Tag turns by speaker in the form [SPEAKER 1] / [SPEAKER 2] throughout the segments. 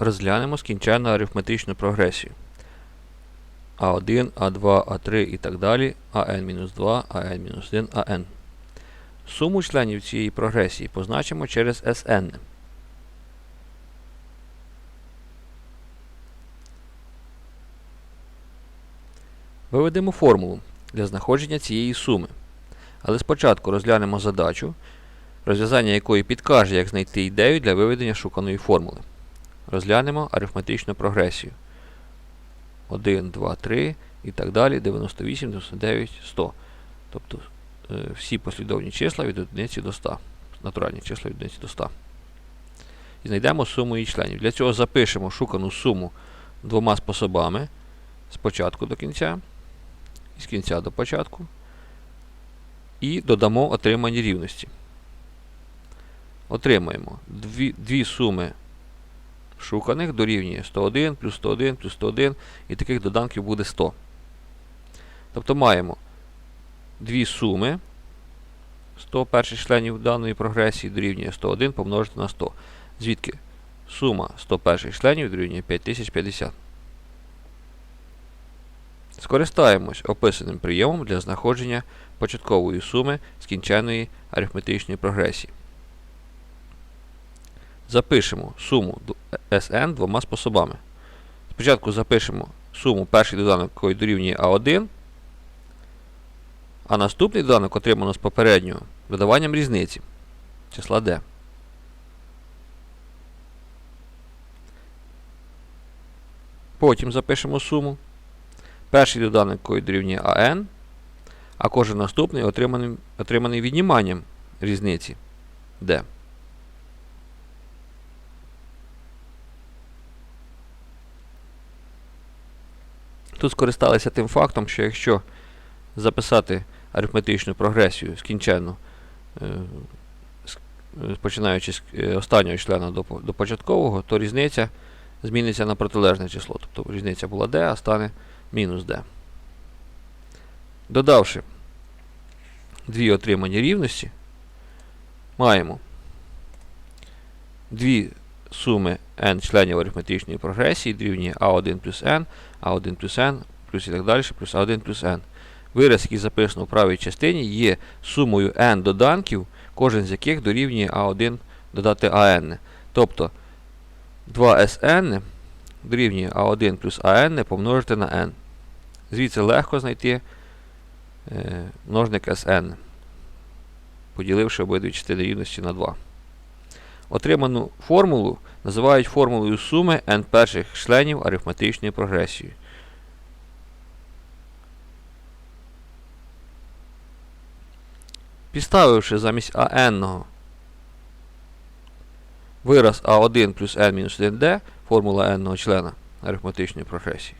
[SPEAKER 1] Розглянемо скінченну арифметичну прогресію. А1, А2, А3 і так далі, АН-2, АН-1, АН. Суму членів цієї прогресії позначимо через Sn. Виведемо формулу для знаходження цієї суми. Але спочатку розглянемо задачу, розв'язання якої підкаже, як знайти ідею для виведення шуканої формули. Розглянемо арифметичну прогресію. 1, 2, 3 і так далі, 98, 99, 100. Тобто е, всі послідовні числа від 1 до 100. Натуральні числа від 1 до 100. І знайдемо суму її членів. Для цього запишемо шукану суму двома способами. З початку до кінця, і з кінця до початку. І додамо отримані рівності. Отримаємо дві, дві суми шуканих дорівнює 101 плюс 101 плюс 101 і таких доданків буде 100. Тобто маємо дві суми 100 перших членів даної прогресії дорівнює 101 помножити на 100. Звідки сума 100 перших членів дорівнює 5050. Скористаємось описаним прийомом для знаходження початкової суми скінченої арифметичної прогресії. Запишемо суму Sn двома способами. Спочатку запишемо суму перший доданок, який дорівнює А1, а наступний доданок отримано з попереднього додаванням різниці числа d. Потім запишемо суму. Перший доданок, який дорівнює АН, а кожен наступний отриманий, отриманий відніманням різниці d. Тут скористалися тим фактом, що якщо записати арифметичну прогресію скінченну, е, починаючи з е, останнього члена до початкового, то різниця зміниться на протилежне число. Тобто різниця була d, а стане мінус d. Додавши дві отримані рівності, маємо дві суми n членів арифметичної прогресії дорівнює a1 плюс n, a1 плюс n, плюс і так далі, плюс a1 плюс n. Вираз, який записано в правій частині, є сумою n доданків, кожен з яких дорівнює a1 додати an. Тобто 2sn дорівнює a1 плюс an помножити на n. Звідси легко знайти е, множник Sn, поділивши обидві частини рівності на 2. Отриману формулу називають формулою суми n перших членів арифметичної прогресії. Підставивши замість АН вираз А1 плюс n-1d, формула n члена арифметичної прогресії,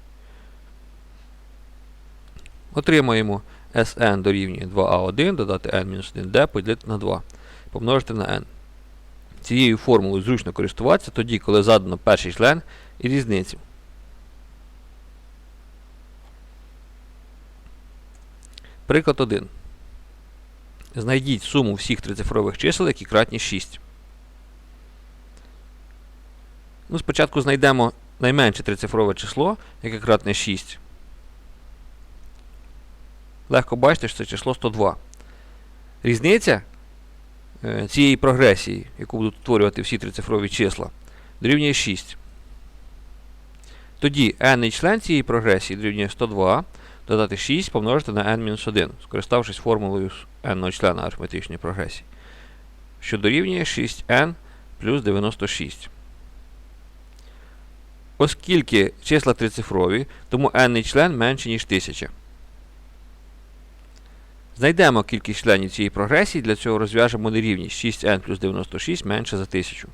[SPEAKER 1] отримаємо Sn дорівнює 2a1 додати n-1d поділити на 2, помножити на n. Цією формулою зручно користуватися тоді, коли задано перший член і різницю. Приклад 1. Знайдіть суму всіх трицифрових чисел, які кратні 6. Ну, Спочатку знайдемо найменше трицифрове число, яке кратне 6. Легко бачите, що це число 102. Різниця цієї прогресії, яку будуть утворювати всі трицифрові числа, дорівнює 6. Тоді n член цієї прогресії дорівнює 102, додати 6 помножити на n-1, скориставшись формулою n члена арифметичної прогресії, що дорівнює 6n плюс 96. Оскільки числа трицифрові, тому n член менше, ніж 1000. Знайдемо кількість членів цієї прогресії, для цього розв'яжемо нерівність 6n плюс 96 менше за 1000.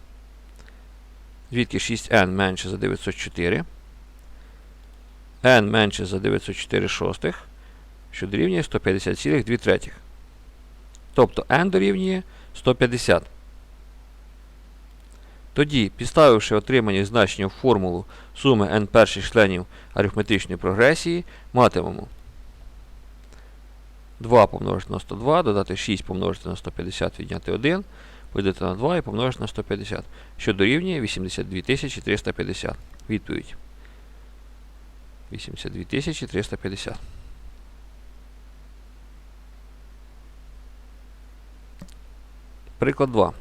[SPEAKER 1] Звідки 6n менше за 904. n менше за 904 шостих, що дорівнює 150,2 третіх. Тобто n дорівнює 150. Тоді, підставивши отримані значення в формулу суми n перших членів арифметичної прогресії, матимемо 2 помножити на 102, додати 6 помножити на 150, відняти 1, поділити на 2 і помножити на 150, що дорівнює 82 350. Відповідь. 82 350. Приклад 2.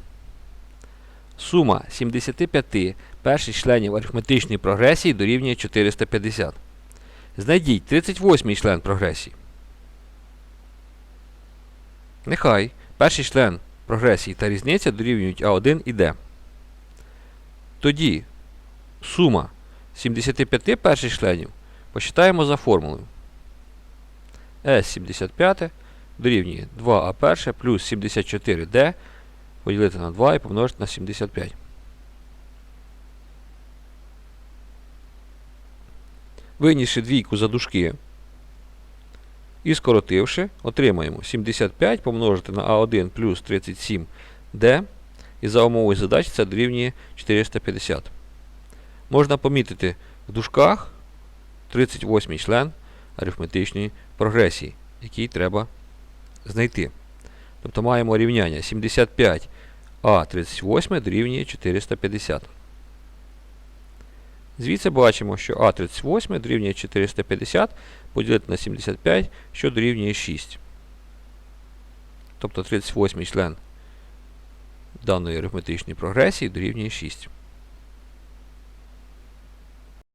[SPEAKER 1] Сума 75 перших членів арифметичної прогресії дорівнює 450. Знайдіть 38 член прогресії. Нехай перший член прогресії та різниця дорівнюють А1 і Д. Тоді сума 75 перших членів посчитаємо за формулою. С75 дорівнює 2А1 плюс 74D поділити на 2 і помножити на 75. Винісши двійку за дужки і скоротивши, отримаємо 75 помножити на А1 плюс 37D. І за умовою задачі це дорівнює 450. Можна помітити в дужках 38 член арифметичної прогресії, який треба знайти. Тобто маємо рівняння 75 а 38 дорівнює 450. Звідси бачимо, що А38 дорівнює 450 поділити на 75, що дорівнює 6. Тобто 38 член даної арифметичної прогресії дорівнює 6.